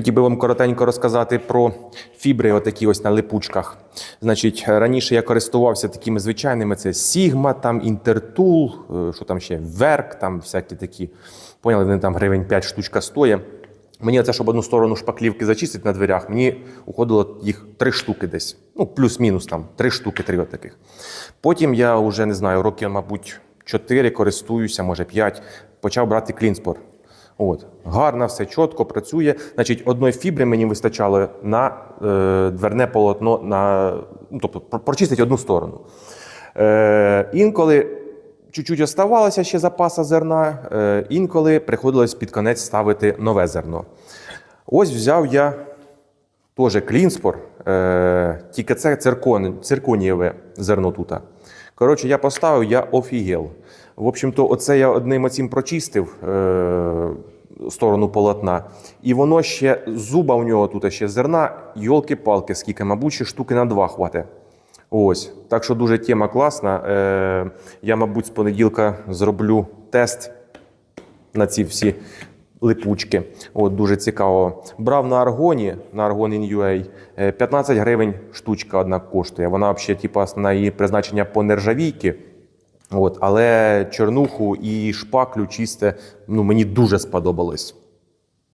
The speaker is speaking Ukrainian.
Хотів би вам коротенько розказати про фібри, отакі ось на липучках. Значить, раніше я користувався такими звичайними: це Sigma, там е, що там ще Верк, там всякі такі. Поняли, вони там гривень 5 штучка стоїть. Мені це, щоб одну сторону шпаклівки зачистити на дверях, мені уходило їх три штуки десь. Ну, плюс-мінус там, три штуки, три отаких. Потім я вже не знаю, років, мабуть, чотири користуюся, може п'ять, почав брати клінспор. От, гарно, все чітко працює. Значить, одної фібри мені вистачало на е, дверне полотно, на, ну, тобто про- прочистити одну сторону. Е, інколи чуть-чуть оставалося ще запаса зерна, е, інколи приходилось під конець ставити нове зерно. Ось взяв я теж клінспор, е, тільки це циркон, цирконієве зерно тут. Коротше, я поставив, я офігел. В общем-то, оце я одним оцім прочистив е, сторону полотна. І воно ще, зуба у нього тут ще зерна, йолки-палки, скільки, мабуть, ще штуки на два хватить. Ось. Так що дуже тема класна. Е, я, мабуть, з понеділка зроблю тест на ці всі липучки. От дуже цікаво. Брав на аргоні, на Argon.in.ua, е, 15 гривень штучка одна коштує. Вона взагалі, типу, основне її призначення по нержавійки. От, але чорнуху і шпаклю чисте, ну мені дуже сподобалось.